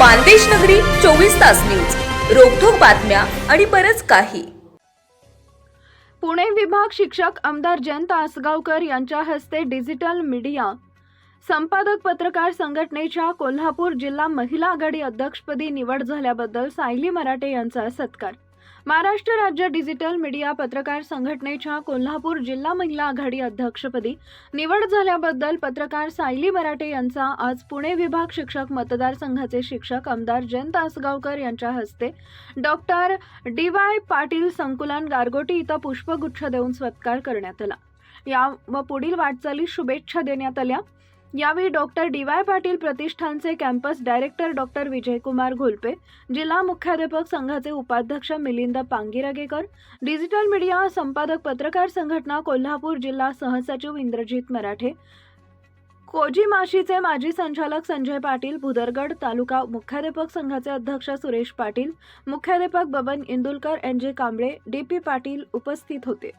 मानदेश नगरी चोवीस तास न्यूज. रोखोक बातम्या आणि बरच काही. पुणे विभाग शिक्षक आमदार जयंत आसगावकर यांच्या हस्ते डिजिटल मीडिया संपादक पत्रकार संघटनेच्या कोल्हापूर जिल्हा महिला आघाडी अध्यक्षपदी निवड झाल्याबद्दल सायली मराठे यांचा सत्कार. महाराष्ट्र राज्य डिजिटल मीडिया पत्रकार संघटनेच्या कोल्हापूर जिल्हा महिला आघाडी अध्यक्षपदी निवड झाल्याबद्दल पत्रकार सायली मराठे यांचा आज पुणे विभाग शिक्षक मतदारसंघाचे शिक्षक आमदार जयंत आसगावकर यांच्या हस्ते डॉक्टर डी वाय पाटील संकुलन गारगोटी इथं पुष्पगुच्छ देऊन सत्कार करण्यात आला. या व पुढील वाटचालीस शुभेच्छा देण्यात आल्या. यावेळी डॉक्टर डी वाय पाटील प्रतिष्ठानचे campus director doctor Vijaykumar Gholpe जिल्हा मुख्याध्यापक संघाचे उपाध्यक्ष मिलिंद पांगिरगेकर डिजिटल मीडिया संपादक पत्रकार संघटना कोल्हापूर जिल्हा सहसचिव इंद्रजित मराठे कोजी माशीचे माजी संचालक संजय पाटील भुदरगड तालुका मुख्याध्यापक संघाचे अध्यक्ष सुरेश पाटील मुख्याध्यापक बबन इंदुलकर एन जे कांबळे डी पी पाटील उपस्थित होते.